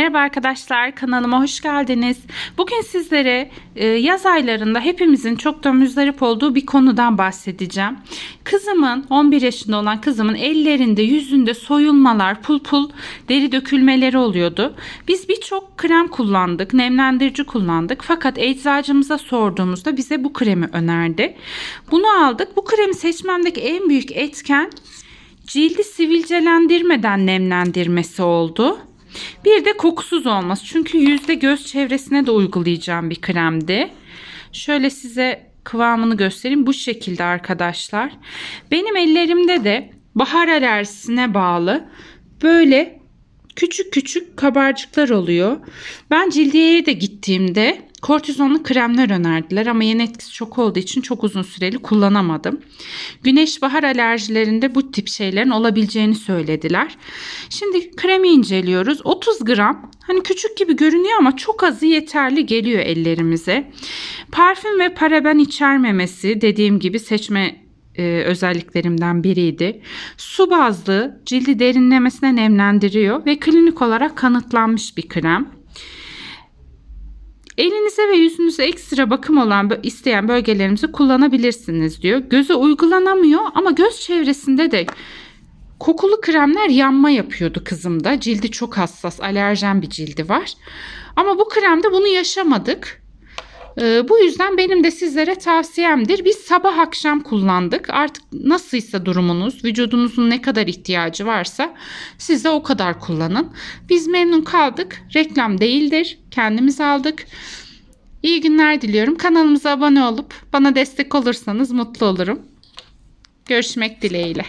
Merhaba arkadaşlar kanalıma hoş geldiniz. Bugün sizlere e, yaz aylarında hepimizin çok da müzdarip olduğu bir konudan bahsedeceğim. Kızımın 11 yaşında olan kızımın ellerinde yüzünde soyulmalar pul pul deri dökülmeleri oluyordu. Biz birçok krem kullandık nemlendirici kullandık fakat eczacımıza sorduğumuzda bize bu kremi önerdi. Bunu aldık bu kremi seçmemdeki en büyük etken cildi sivilcelendirmeden nemlendirmesi oldu. Bir de kokusuz olması. Çünkü yüzde göz çevresine de uygulayacağım bir kremdi. Şöyle size kıvamını göstereyim. Bu şekilde arkadaşlar. Benim ellerimde de bahar alerjisine bağlı böyle küçük küçük kabarcıklar oluyor. Ben cildiyeye de gittiğimde kortizonlu kremler önerdiler ama yan etkisi çok olduğu için çok uzun süreli kullanamadım. Güneş bahar alerjilerinde bu tip şeylerin olabileceğini söylediler. Şimdi kremi inceliyoruz. 30 gram. Hani küçük gibi görünüyor ama çok azı yeterli geliyor ellerimize. Parfüm ve paraben içermemesi dediğim gibi seçme e, özelliklerimden biriydi. Su bazlı cildi derinlemesine nemlendiriyor ve klinik olarak kanıtlanmış bir krem. Elinize ve yüzünüze ekstra bakım olan isteyen bölgelerimizi kullanabilirsiniz diyor. Göze uygulanamıyor ama göz çevresinde de kokulu kremler yanma yapıyordu kızımda. Cildi çok hassas, alerjen bir cildi var. Ama bu kremde bunu yaşamadık. Ee, bu yüzden benim de sizlere tavsiyemdir. Biz sabah akşam kullandık. Artık nasılsa durumunuz, vücudunuzun ne kadar ihtiyacı varsa siz de o kadar kullanın. Biz memnun kaldık. Reklam değildir. Kendimiz aldık. İyi günler diliyorum. Kanalımıza abone olup bana destek olursanız mutlu olurum. Görüşmek dileğiyle.